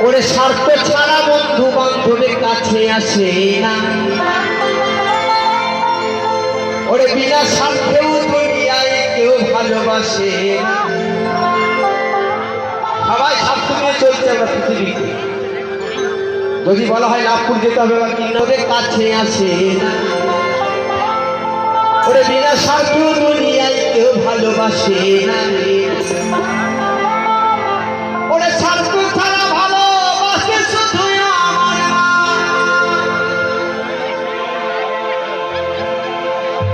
ওরে স্বার্থ ছাড়া বন্ধু বান্ধবের কাছে আসে না। ওরে বিনা স্বার্থেও দুনিয়ায় কেউ ভালোবাসে। সবাই স্বার্থ নিয়ে চলছে আমরা পৃথিবীতে। যদি বলা হয় লাভপুর যেতে হবে বা কিনা? ওদের কাছে আসে ওরে বিনা স্বার্থ দুনিয়ায় কেউ ভালোবাসে না।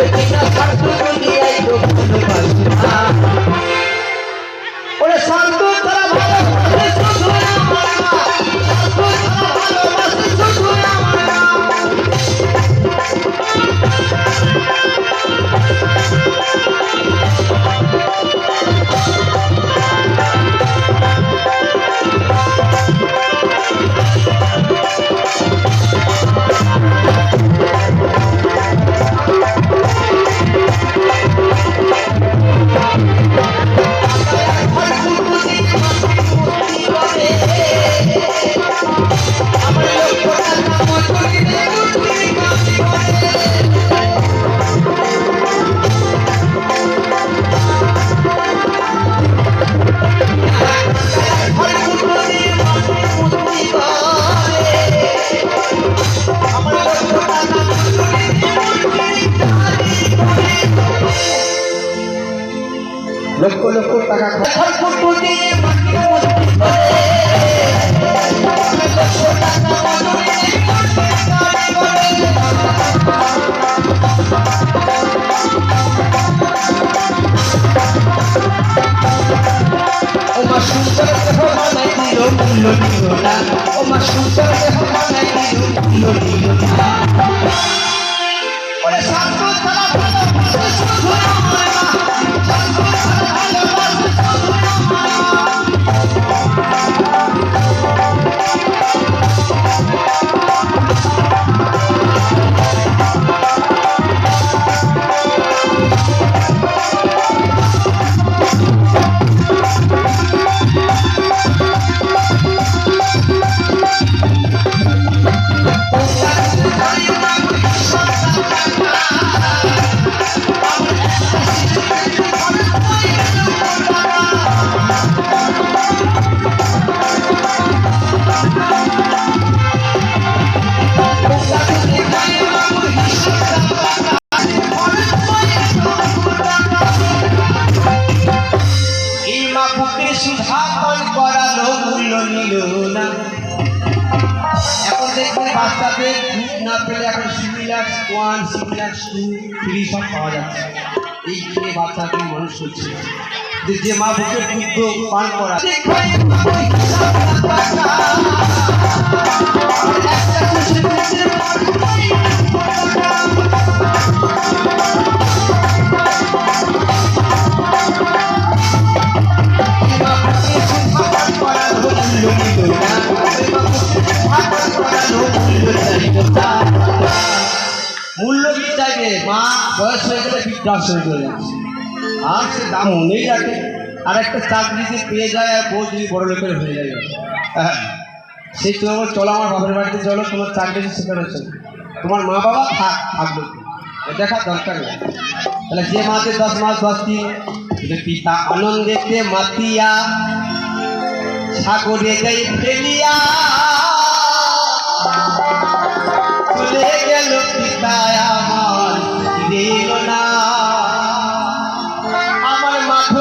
ওরে বিনা লক্ষ লক্ষ টাকা সুন্দর দেহ বানাই দিল মূল্য দিল না। ও মা সুন্দর বাচ্চাদের দুধ না পেলে এখন Similac one Similac two, three সব পাওয়া যাচ্ছে। এই খেয়ে বাচ্চাদের মানুষ হচ্ছে। যে মা বুকে দুধ পান করা। বয়স হয়ে গেলে বৃদ্ধাশ্রমে চলে যাচ্ছে আর সে দাম মনেই রাখে আর একটা চাকরি যে পেয়ে যায়, আর বউ যদি বড় লোকের হয়ে যায়। হ্যাঁ। সেই তোমার চলো আমার বাপের বাড়িতে, চলো, তোমার চাকরি সেখানে চলো। তোমার মা বাবা থাক, থাকবে। দেখা দরকার নেই। তাহলে যে মাসে দশ মাস দশ পিতা আনন্দেতে মাতিয়া, সাগরে যাই ফেলিয়া।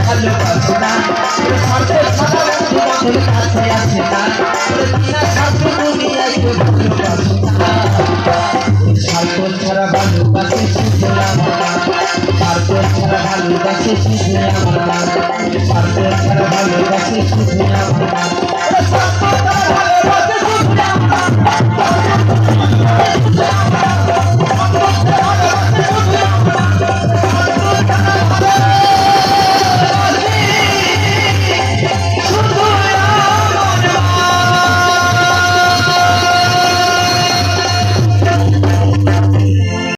ভালোবাসে না স্বার্থ ছাড়া বন্ধু কাছে আসে না বিনা স্বার্থ দুনিয়ায় কেউ ভালোবাসে না স্বার্থ ছাড়া ভালোবাসে শুধু আমার স্বার্থ ছাড়া ভালোবাসে শুধু আমার স্বার্থ ছাড়া ভালোবাসে শুধু